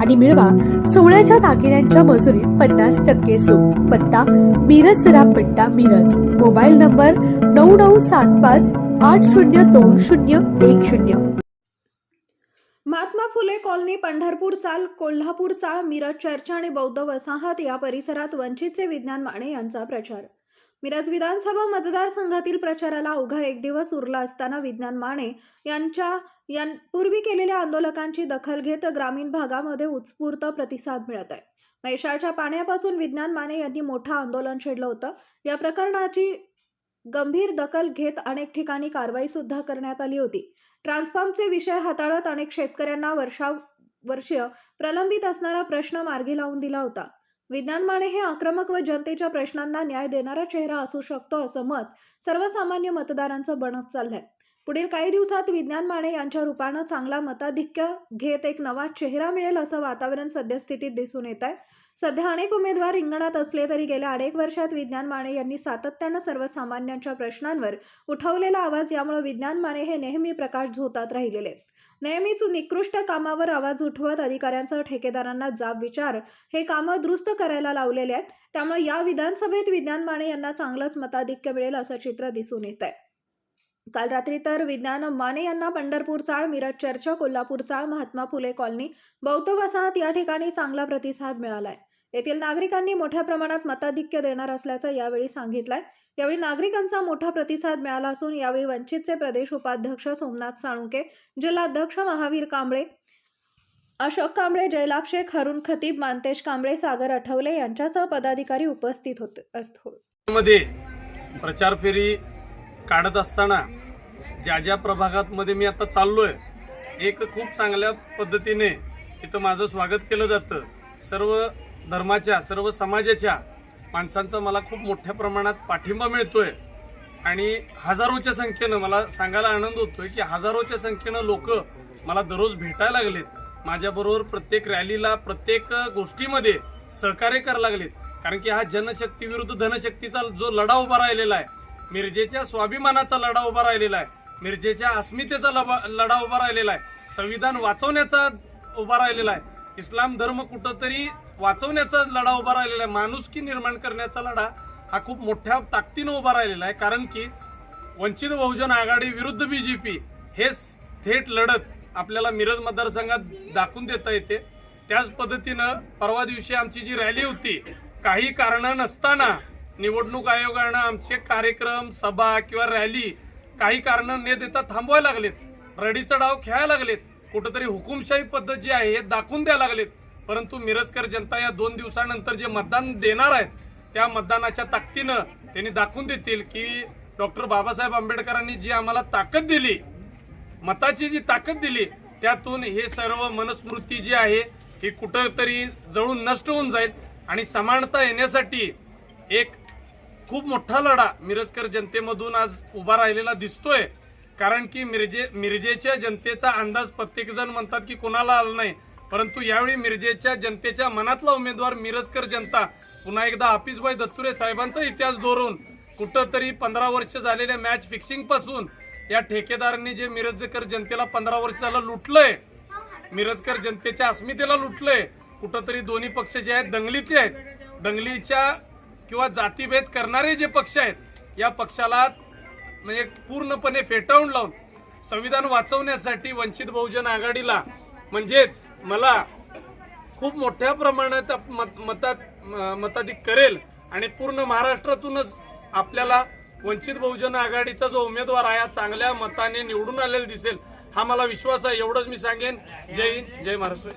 आणि मिळवा सोहळ्याच्या दागिन्यांच्या मजुरीत पन्नास टक्के सूट. पत्ता मिरज सरापट्टा मिरज. मोबाईल नंबर नऊ नऊ सात पाच आठ शून्य दोन शून्य एक शून्य. महात्मा फुले कॉलनी पंढरपूर चाल कोल्हापूर चाळ मिरज चर्च आणि बौद्ध वसाहत या परिसरात वंचितचे विज्ञान माने यांचा प्रचार. मिरज विधानसभा मतदारसंघातील प्रचाराला अवघा एक दिवस उरला असताना विज्ञान माने यांच्या यां पूर्वी केलेल्या आंदोलकांची दखल घेत ग्रामीण भागामध्ये उत्स्फूर्त प्रतिसाद मिळत आहे. मैशाळच्या पाण्यापासून विज्ञान माने यांनी मोठं आंदोलन छेडलं होतं. या प्रकरणाची गंभीर दखल घेत अनेक ठिकाणी कारवाई सुद्धा करण्यात आली होती. ट्रान्सफॉर्मचे विषय हाताळत अनेक शेतकऱ्यांना वर्षा वर्षीय प्रलंबित असणारा प्रश्न मार्गी लावून दिला होता. विज्ञान माने हे आक्रमक व जनतेच्या प्रश्नांना न्याय देणारा चेहरा असू शकतो असं मत सर्वसामान्य मतदारांचं बनत चाललंय. पुढील काही दिवसात विज्ञान माने यांच्या रूपानं चांगला मताधिक्य घेत एक नवा चेहरा मिळेल असं वातावरण सद्यस्थितीत दिसून येत आहे. सध्या अनेक उमेदवार रिंगणात असले तरी गेल्या अनेक वर्षात विज्ञान माने यांनी सातत्यानं सर्वसामान्यांच्या प्रश्नांवर उठवलेला आवाज यामुळे विज्ञान माने हे नेहमी प्रकाश झोतात राहिलेले. आहेत. नेहमीच निकृष्ट कामावर आवाज उठवत अधिकाऱ्यांसह ठेकेदारांना जाब विचार हे कामं दुरुस्त करायला लावलेले आहेत. त्यामुळे या विधानसभेत विज्ञान माने यांना चांगलंच मताधिक्य मिळेल असं चित्र दिसून येत आहे. काल रात्री तर विज्ञान माने यांना पंढरपूर चाळ मिरज चर्च कोल्हापूर चाळ महात्मा फुले कॉलनी बौद्ध वसाहत या ठिकाणी चांगला प्रतिसाद मिळालाय. येथील नागरिकांनी मोठ्या प्रमाणात मताधिक्य देणार असल्याचं यावेळी सांगितलंय. यावेळी नागरिकांचा मोठा प्रतिसाद मिळाला असून यावेळी वंचितचे प्रदेश उपाध्यक्ष सोमनाथ साळुंके जिल्हाध्यक्ष महावीर कांबळे अशोक कांबळे जयलाभ शेख हरुण खतीब मानतेश कांबळे सागर आठवले यांच्यासह पदाधिकारी उपस्थित होते. मध्ये प्रचार फेरी काढत असताना ज्या ज्या प्रभागातमध्ये मी आता चाललोय एक खूप चांगल्या पद्धतीने तिथं माझं स्वागत केलं जातं. सर्व धर्माच्या सर्व समाजाच्या माणसांचा मला खूप मोठ्या प्रमाणात पाठिंबा मिळतोय. आणि हजारोच्या संख्येनं मला सांगायला आनंद होतोय की हजारोच्या संख्येनं लोक मला दररोज भेटायला लागलेत. माझ्याबरोबर प्रत्येक रॅलीला प्रत्येक गोष्टीमध्ये सहकार्य करायला लागलेत. कारण की हा जनशक्ती विरुद्ध धनशक्तीचा जो लढा उभा राहिलेला आहे मिरजेच्या स्वाभिमानाचा लढा उभा राहिलेला आहे. मिरजेच्या अस्मितेचा लबा- लढा उभा राहिलेला आहे. संविधान वाचवण्याचा उभा राहिलेला आहे. इस्लाम धर्म कुठंतरी वाचवण्याचा लढा उभा राहिलेला आहे. माणुसकी निर्माण करण्याचा लढा हा खूप मोठ्या ताकदीनं उभा राहिलेला आहे. कारण की वंचित बहुजन आघाडी विरुद्ध बीजेपी हे थेट लढत आपल्याला मिरज मतदारसंघात दाखवून देता येते. त्याच पद्धतीनं परवा दिवशी आमची जी रॅली होती काही कारणं नसताना निवडणूक आयोगानं आमचे कार्यक्रम सभा किंवा रॅली काही कारणं न देता थांबवायला लागलेत. रडीचा डाव खेळायला लागलेत. कुठंतरी हुकुमशाही पद्धत जी आहे हे दाखवून द्यायला लागलेत. परंतु मिरजकर जनता या दोन दिवसानंतर जे मतदान देणार आहेत त्या मतदानाच्या ताकदीनं त्यांनी दाखवून देतील की डॉक्टर बाबासाहेब आंबेडकरांनी जी आम्हाला ताकद दिली मताची जी ताकद दिली त्यातून हे सर्व मनस्मृती जी आहे ही कुठंतरी जळून नष्ट होऊन जाईल. आणि समानता येण्यासाठी एक खूप मोठा लढा मिरजकर जनतेमधून आज उभा राहिलेला दिसतोय. कारण की मिरजे मिरजेच्या जनतेचा अंदाज प्रत्येक जण म्हणतात की कोणाला आला नाही. परंतु यावेळी मिरजेच्या जनतेच्या मनातला उमेदवार मिरजकर जनता पुन्हा एकदा हाफिजभाई दत्तुरे साहेबांचा इतिहास दोरून कुठंतरी पंधरा वर्ष झालेल्या मॅच फिक्सिंगपासून या ठेकेदारांनी जे मिरजकर जनतेला पंधरा वर्ष झालं लुटलंय मिरजकर जनतेच्या अस्मितेला लुटलंय कुठंतरी दोन्ही पक्ष जे आहेत दंगलीतले आहेत. दंगलीच्या किंवा जातीभेद करणारे जे पक्ष आहेत या पक्षाला म्हणजे पूर्णपणे फेटाळून लावून संविधान वाचवण्यासाठी वंचित बहुजन आघाडीला म्हणजेच मला खूप मोठ्या प्रमाणात मत- मतात मताधिक करेल आणि पूर्ण महाराष्ट्रातूनच आपल्याला वंचित बहुजन आघाडीचा जो उमेदवार आहे चांगल्या मताने निवडून आलेला दिसेल हा मला विश्वास आहे एवढंच मी सांगेन. जय हिंद जय महाराष्ट्र.